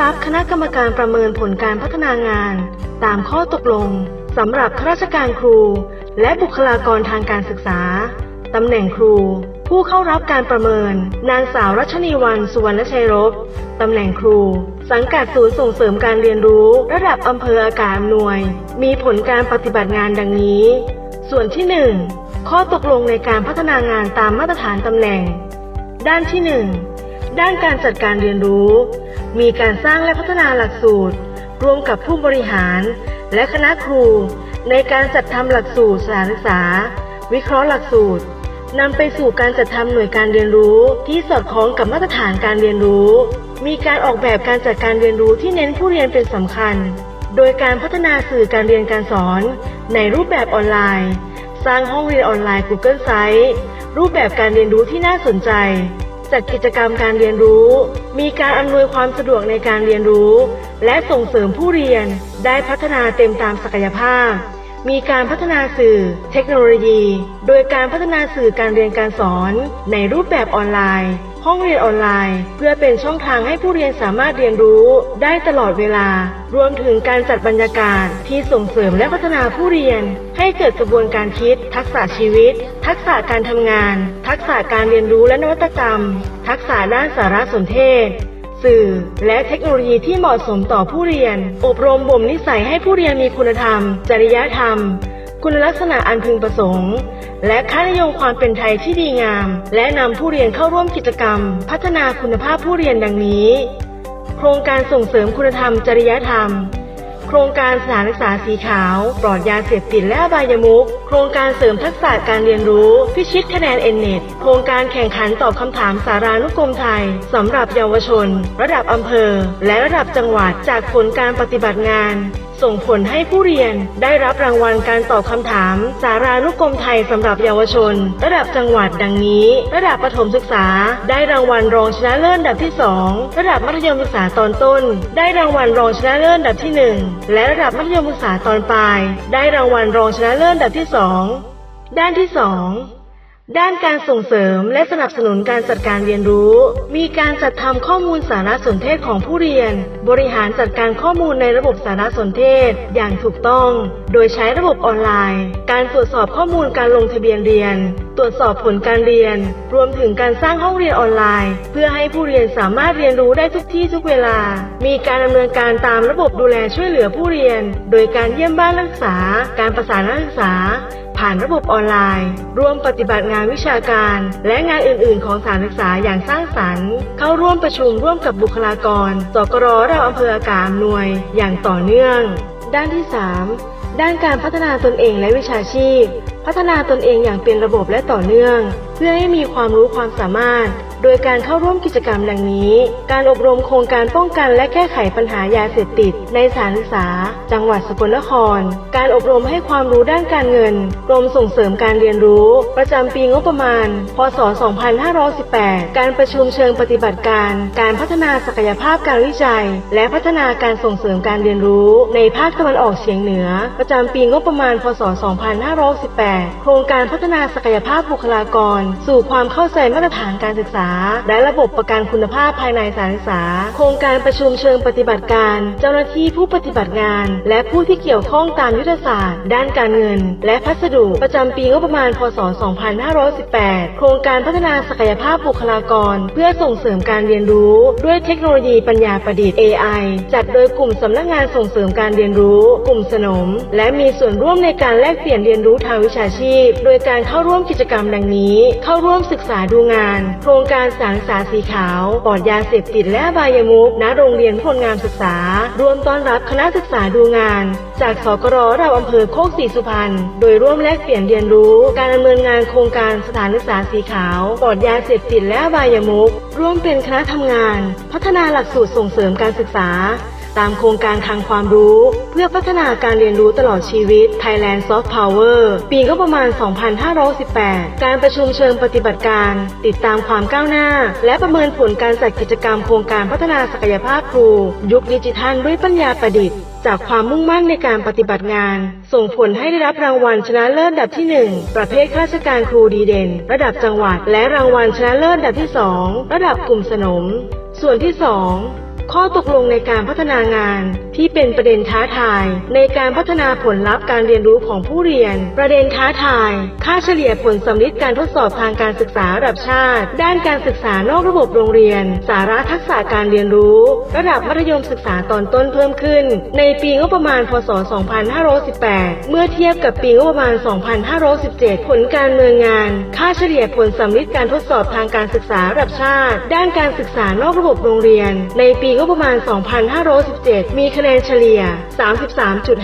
รับคณะกรรมการประเมินผลการพัฒนางาน ตามข้อตกลงสำหรับข้าราชการครู และบุคลากรทางการศึกษา ตำแหน่งครู ผู้เข้ารับการประเมิน นางสาวรัชนีวันสุวรรณชัยรบตำแหน่งครู สังกัดศูนย์ส่งเสริมการเรียนรู้ ระดับอำเภออากาศอำนวย มีผลการปฏิบัติงานดังนี้ ส่วนที่ 1 ข้อตกลงในการพัฒนางานตามมาตรฐานตำแหน่ง ด้านที่ 1 ด้านการจัดการเรียนรู้ มีการสร้างและพัฒนาหลักสูตรร่วมกับผู้บริหาร และคณะครู ในการจัดทำหลักสูตรสถานศึกษา วิเคราะห์หลักสูตรนำไปสู่การจัดทำหน่วยการเรียนรู้ที่สอดคล้องกับมาตรฐานการเรียนรู้ มีการออกแบบการจัดการเรียนรู้ที่เน้นผู้เรียนเป็นสำคัญ โดยการพัฒนาสื่อการเรียนการสอน ในรูปแบบออนไลน์ สร้างห้องเรียนออนไลน์ Google Site รูปแบบการเรียนรู้ที่น่าสนใจ จัดกิจกรรมการเรียนรู้ มีการอำนวยความสะดวกในการเรียนรู้ และส่งเสริมผู้เรียนได้พัฒนาเต็มตามศักยภาพ มีการพัฒนาสื่อ เทคโนโลยี โดยการพัฒนาสื่อการเรียนการสอน ในรูปแบบออนไลน์ ห้องเรียนออนไลน์ เพื่อเป็นช่องทางให้ผู้เรียนสามารถเรียนรู้ได้ตลอดเวลา รวมถึงการจัดบรรยากาศที่ส่งเสริมและพัฒนาผู้เรียน ให้เกิดกระบวนการคิด ทักษะชีวิต ทักษะการทำงาน ทักษะการเรียนรู้และนวัตกรรม ทักษะด้านสารสนเทศสื่อและเทคโนโลยีที่เหมาะสมต่อผู้เรียน อบรมบ่มนิสัยให้ผู้เรียนมีคุณธรรม จริยธรรม คุณลักษณะอันพึงประสงค์ และค่านิยมความเป็นไทยที่ดีงาม และนำผู้เรียนเข้าร่วมกิจกรรม พัฒนาคุณภาพผู้เรียนดังนี้ โครงการส่งเสริมคุณธรรมจริยธรรม โครงการสถานศึกษาสีขาว ปลอดยาเสพติดและอบายมุขโครงการเสริมทักษะการเรียนรู้ พิชิตคะแนนเอ็นเน็ตโครงการแข่งขันตอบคำถามสารานุกรมไทยสำหรับเยาวชน ระดับอำเภอ และระดับจังหวัดจากผลการปฏิบัติงาน ส่งผลให้ผู้เรียนได้รับรางวัลการตอบคำถาม สารานุกรมไทยสำหรับเยาวชน ระดับจังหวัดดังนี้ ระดับประถมศึกษา ได้รางวัลรองชนะเลิศอันดับที่ 2 ระดับมัธยมศึกษาตอนต้น ได้รางวัลรองชนะเลิศอันดับที่ 1 และระดับมัธยมศึกษาตอนปลาย ได้รางวัลรองชนะเลิศอันดับที่ 2 ด้านที่ 2 ด้านการส่งเสริมและสนับสนุนการจัดการเรียนรู้ มีการจัดทำข้อมูลสารสนเทศของผู้เรียน บริหารจัดการข้อมูลในระบบสารสนเทศอย่างถูกต้อง โดยใช้ระบบออนไลน์ การตรวจสอบข้อมูลการลงทะเบียนเรียน ตรวจสอบผลการเรียน รวมถึงการสร้างห้องเรียนออนไลน์ เพื่อให้ผู้เรียนสามารถเรียนรู้ได้ทุกที่ทุกเวลา มีการดำเนินการตามระบบดูแลช่วยเหลือผู้เรียน โดยการเยี่ยมบ้านนักศึกษา การประสานนักศึกษา ผ่านระบบออนไลน์ ร่วมปฏิบัติงานวิชาการ และงานอื่น ๆ ของสถานศึกษาอย่างสร้างสรรค์ เข้าร่วมประชุมร่วมกับบุคลากร สกรเราอำเภออากาศหน่วย อย่างต่อเนื่อง ด้านที่ 3 ด้านการพัฒนาตนเองและวิชาชีพ พัฒนาตนเองอย่างเป็นระบบและต่อเนื่อง เพื่อให้มีความรู้ความสามารถ โดยการเข้าร่วมกิจกรรมดังนี้ การอบรมโครงการป้องกันและแก้ไขปัญหายาเสพติด ในสถานศึกษา จังหวัดสกลนคร การอบรมให้ความรู้ด้านการเงิน กรมส่งเสริมการเรียนรู้ ประจำปีงบประมาณ พศ 2518 การประชุมเชิงปฏิบัติการ การพัฒนาศักยภาพการวิจัย และพัฒนาการส่งเสริมการเรียนรู้ ในภาคตะวันออกเฉียงเหนือ ประจำปีงบประมาณ พศ 2518 โครงการพัฒนาศักยภาพบุคลากร สู่ความเข้าใจมาตรฐานการศึกษาและระบบประกันคุณภาพภายในสถานศึกษา โครงการประชุมเชิงปฏิบัติการ เจ้าหน้าที่ผู้ปฏิบัติงาน และผู้ที่เกี่ยวข้องตามยุทธศาสตร์ ด้านการเงิน และพัสดุประจำปีงบประมาณ พศ 2518 โครงการพัฒนาศักยภาพบุคลากร เพื่อส่งเสริมการเรียนรู้ด้วยเทคโนโลยีปัญญาประดิษฐ์ AI จัดโดยกลุ่มสำนักงานส่งเสริมการเรียนรู้ กลุ่มสนม และมีส่วนร่วมในการแลกเปลี่ยนเรียนรู้ทางวิชาชีพ โดยการเข้าร่วมกิจกรรมดังนี้ เข้าร่วมศึกษาดูงาน โครงการการสังสาสีขาวปลอดยาเสพติดและบายมุกณโรงเรียนพลงามศึกษารวมต้อนรับคณะศึกษาดูงาน จากสกรเราอำเภอโคกศรีสุพรรณโดยร่วมแลกเปลี่ยนเรียนรู้การดำเนินงานโครงการสถานศึกษาสีขาวปลอดยาเสพติดและบายมุกร่วมเป็นคณะทำงาน พัฒนาหลักสูตรส่งเสริมการศึกษา ตามโครงการทางความรู้ เพื่อพัฒนาการเรียนรู้ตลอดชีวิต Thailand Soft Power ปีก็ประมาณ 2518 การประชุมเชิงปฏิบัติการ ติดตามความก้าวหน้า และประเมินผลการจัดกิจกรรมโครงการพัฒนาศักยภาพครู ยุคดิจิทัลด้วยปัญญาประดิษฐ์จากความมุ่งมั่นในการปฏิบัติงาน ส่งผลให้ได้รับรางวัลชนะเลิศอันดับที่ 1 ประเภทข้าราชการครูดีเด่น ระดับจังหวัด และรางวัลชนะเลิศอันดับที่ 2 ระดับกลุ่มสนม ส่วนที่ 2 ข้อตกลงในการพัฒนางานที่เป็นประเด็นท้าทาย ในการพัฒนาผลลัพธ์การเรียนรู้ของผู้เรียน ประเด็นท้าทาย ค่าเฉลี่ยผลสำลิดการทดสอบทางการศึกษาระดับชาติ ด้านการศึกษานอกระบบโรงเรียน สาระทักษะการเรียนรู้ ระดับมัธยมศึกษาตอนต้นเพิ่มขึ้น ในปีงบประมาณ พศ 2518 เมื่อเทียบกับปีงบประมาณ 2517 ผลการเมืองงาน ค่าเฉลี่ยผลสำลิดการทดสอบทางการศึกษาระดับชาติ ด้านการศึกษานอกระบบโรงเรียน ในปีงบประมาณ 2517 มีคะแนนเฉลี่ย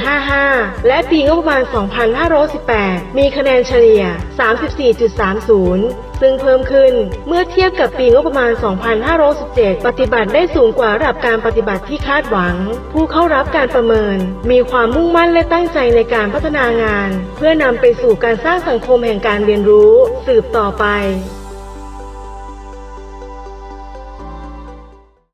33.55 และปีงบประมาณ 2518 มีคะแนนเฉลี่ย 34.30 ซึ่งเพิ่มขึ้นเมื่อเทียบกับปีงบประมาณ 2517 ปฏิบัติได้สูงกว่าระดับการปฏิบัติที่คาดหวัง ผู้เข้ารับการประเมิน มีความมุ่งมั่นและตั้งใจในการพัฒนางาน เพื่อนำไปสู่การสร้างสังคมแห่งการเรียนรู้ สืบต่อไป